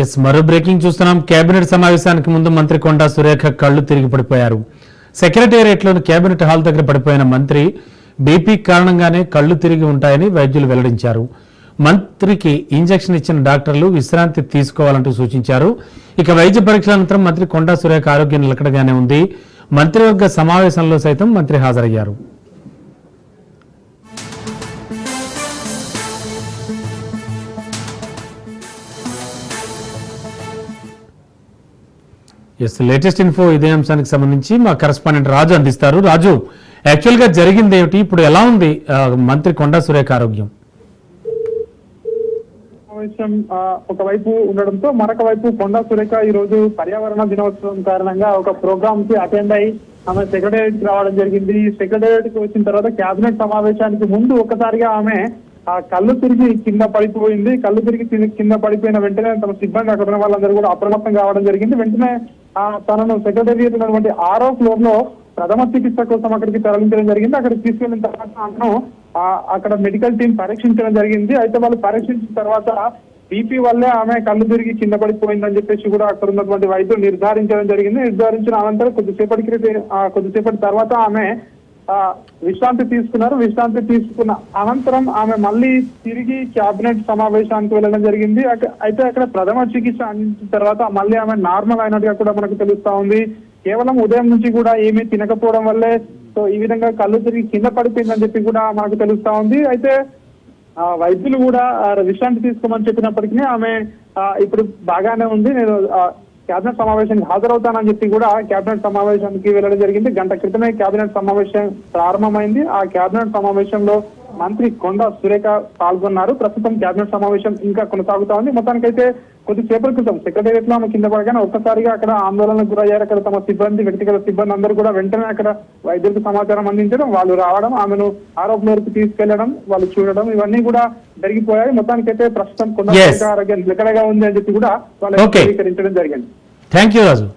Yes మరో breaking చూస్తున్నాం. Cabinet సమావేశానికి ముందు మంత్రి కొండా సురేఖ కళ్ళు తిరిగి పడిపోయారు. సెక్రటేరియట్లోని కేబినెట్ హాల్ దగ్గర పడిపోయిన మంత్రి బీపీ కారణంగానే కళ్ళు తిరిగి ఉంటాయని వైద్యులు వెల్లడించారు. మంత్రికి ఇంజెక్షన్ ఇచ్చిన డాక్టర్లు విశ్రాంతి తీసుకోవాలంటూ సూచించారు. ఇక వైద్య పరీక్షల అనంతరం మంత్రి కొండా సురేఖ ఆరోగ్యం నిలకడగానే ఉంది. మంత్రివర్గ సమావేశంలో సైతం మంత్రి హాజరయ్యారు. ఎస్ లేటెస్ట్ ఇన్ఫో ఇదే అంశానికి సంబంధించి మా కరెస్పాండెంట్ రాజు అందిస్తారు. రాజు యాక్చువల్గా జరిగింది ఏమిటి? ఇప్పుడు ఎలా ఉంది మంత్రి కొండా సురేఖ ఆరోగ్యం? సమావేశం ఆ, ఒకవైపు ఉండడంతో మరొక వైపు కొండా సురేఖ ఈ రోజు పర్యావరణ దినోత్సవం కారణంగా ఒక ప్రోగ్రామ్కి అటెండ్ అయి ఆమె సెక్రటేరియట్కి రావడం జరిగింది. సెక్రటేరియట్కి వచ్చిన తర్వాత కేబినెట్ సమావేశానికి ముందు ఒక్కసారిగా ఆమె ఆ కళ్ళు తిరిగి కింద పడిపోయింది. కళ్ళు తిరిగి కింద పడిపోయిన వెంటనే తమ సిబ్బంది అక్కడ ఉన్న వాళ్ళందరూ కూడా అప్రమత్తం కావడం జరిగింది. వెంటనే తనను సెక్రటేరియట్ ఉన్నటువంటి ఆరో ఫ్లోర్లో ప్రథమ చికిత్స కోసం అక్కడికి తరలించడం జరిగింది. అక్కడికి తీసుకెళ్ళిన తర్వాత ఆమెను ఆ, అక్కడ మెడికల్ టీం పరీక్షించడం జరిగింది. అయితే వాళ్ళు పరీక్షించిన తర్వాత బీపీ వల్లే ఆమె కళ్ళు తిరిగి కింద పడిపోయిందని చెప్పేసి కూడా అక్కడ ఉన్నటువంటి వైద్యులు నిర్ధారించడం జరిగింది. నిర్ధారించిన అనంతరం కొద్దిసేపటి కొద్దిసేపటి తర్వాత ఆమె విశ్రాంతి తీసుకున్నారు. విశ్రాంతి తీసుకున్న అనంతరం ఆమె మళ్ళీ తిరిగి క్యాబినెట్ సమావేశానికి వెళ్ళడం జరిగింది. అయితే అక్కడ ప్రథమ చికిత్స అందించిన తర్వాత మళ్ళీ ఆమె నార్మల్ అయినట్టుగా కూడా మనకు తెలుస్తా ఉంది. కేవలం ఉదయం నుంచి కూడా ఏమీ తినకపోవడం వల్లే సో ఈ విధంగా కళ్ళు తిరిగి కింద పడిపోయిందని చెప్పి కూడా మనకు తెలుస్తా ఉంది. అయితే ఆ వైద్యులు కూడా విశ్రాంతి తీసుకోమని చెప్పినప్పటికీ ఆమె ఇప్పుడు బాగానే ఉంది. నేను కేబినెట్ సమావేశానికి హాజరవుతానని చెప్పి కూడా కేబినెట్ సమావేశానికి వెళ్ళడం జరిగింది. గంట క్రితమే కేబినెట్ సమావేశం ప్రారంభమైంది. ఆ కేబినెట్ సమావేశంలో మంత్రి కొండ సురేఖ పాల్గొన్నారు. ప్రస్తుతం కేబినెట్ సమావేశం ఇంకా కొనసాగుతా ఉంది. మొత్తానికైతే కొద్దిసేపటి క్రితం సెక్రటేరియట్లో ఆమె కింద పడగానే ఒక్కసారిగా అక్కడ ఆందోళనకు గురయ్యారు. అక్కడ తమ సిబ్బంది వ్యక్తిగత సిబ్బంది అందరూ కూడా వెంటనే అక్కడ వైద్యులకు సమాచారం అందించడం వాళ్ళు రావడం ఆమెను ఆరోగ్యంలోకి తీసుకెళ్ళడం వాళ్ళు చూడడం ఇవన్నీ కూడా జరిగిపోయాయి. మొత్తానికైతే ప్రస్తుతం కొండ ఆరోగ్యం నిలకడగా ఉంది అని చెప్పి కూడా వాళ్ళు Okay. ధృవీకరించడం జరిగింది. Thank you Raju